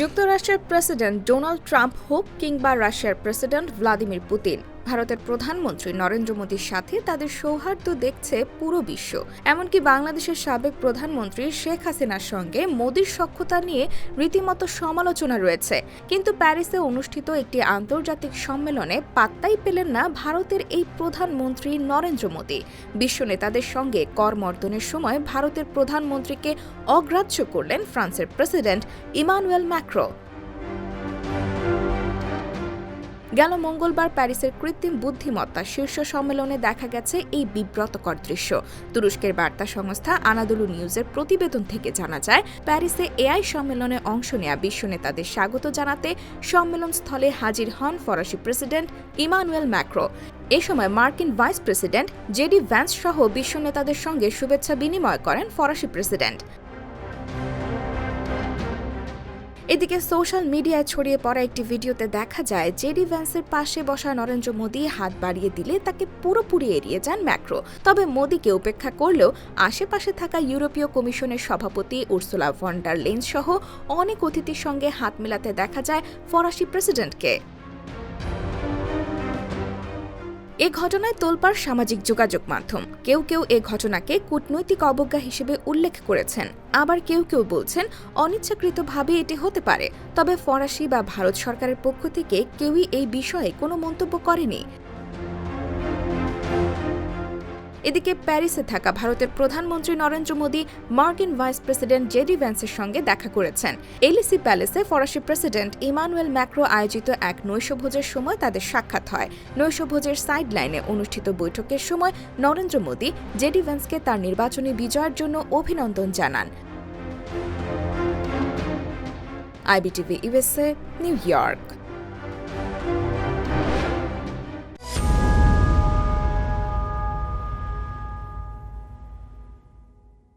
যুক্তরাষ্ট্রের president Donald Trump হোক কিংবা রাশিয়ার প্রেসিডেন্ট ভ্লাদিমির পুতিন। ভারতের প্রধানমন্ত্রী নরেন্দ্র মোদীর সাথে তাদের সৌহার্দ্য দেখছে পুরো বিশ্ব। এমনকি বাংলাদেশের সাবেক প্রধানমন্ত্রী শেখ হাসিনার সঙ্গে মোদীর সক্ষতা নিয়ে রীতিমতো সমালোচনা রয়েছে। কিন্তু প্যারিসে অনুষ্ঠিত একটি আন্তর্জাতিক সম্মেলনে পাত্তাই পেলেন না ভারতের এই প্রধানমন্ত্রী নরেন্দ্র মোদী। বিশ্ব নেতাদের সঙ্গে করমর্দনের সময় ভারতের প্রধানমন্ত্রীকে অগ্রাহ্য করলেন ফ্রান্সের প্রেসিডেন্ট ইমানুয়েল ম্যাক্রো। গেল মঙ্গলবার প্যারিসের কৃত্রিম বুদ্ধিমত্তা শীর্ষ সম্মেলনে দেখা গেছে এই বিব্রতকর দৃশ্য। তুরস্কের বার্তা সংস্থা আনাদুলু নিউজের প্রতিবেদন থেকে জানা যায়, প্যারিসে এআই সম্মেলনে অংশ নেয়া বিশ্ব নেতাদের স্বাগত জানাতে সম্মেলন স্থলে হাজির হন ফরাসি প্রেসিডেন্ট ইমানুয়েল ম্যাক্রো। এ সময় মার্কিন ভাইস প্রেসিডেন্ট জেডি ভ্যান্স সহ বিশ্ব নেতাদের সঙ্গে শুভেচ্ছা বিনিময় করেন ফরাসি প্রেসিডেন্ট। এদিকে সোশ্যাল মিডিয়ায় ছড়িয়ে পড়া একটি ভিডিওতে দেখা যায়, জেডি ভ্যান্সের পাশে বসা নরেন্দ্র মোদী হাত বাড়িয়ে দিলে তাকে পুরোপুরি এড়িয়ে যান ম্যাক্রো। তবে মোদীকে উপেক্ষা করলেও আশেপাশে থাকা ইউরোপীয় কমিশনের সভাপতি উর্সুলা ভন্ডার লেন্স সহ অনেক অতিথির সঙ্গে হাত মেলাতে দেখা যায় ফরাসি প্রেসিডেন্টকে। এ ঘটনায় তোলপাড় সামাজিক যোগাযোগ মাধ্যম। কেউ কেউ এ ঘটনাকে কূটনৈতিক অবজ্ঞা হিসেবে উল্লেখ করেছেন। আবার কেউ কেউ বলছেন, অনিচ্ছাকৃতভাবে এটি হতে পারে। তবে ফরাসি বা ভারত সরকারের পক্ষ থেকে কেউই এই বিষয়ে কোনো মন্তব্য করেনি। এদিকে প্যারিসে থাকা ভারতের প্রধানমন্ত্রী নরেন্দ্র মোদী, মার্কিন ভাইস প্রেসিডেন্ট জেডি ভ্যান্সের সঙ্গে দেখা করেছেন। এলিসি প্যালেসে ফরাসি প্রেসিডেন্ট ইমানুয়েল ম্যাক্রো আয়োজিত এক নৈশভোজের সময় তাদের সাক্ষাৎ হয়। নৈশভোজের সাইড লাইনে অনুষ্ঠিত বৈঠকের সময় নরেন্দ্র মোদী জেডি ভ্যান্সকে তার নির্বাচনী বিজয়ের জন্য অভিনন্দন জানান। IBTV USA New York.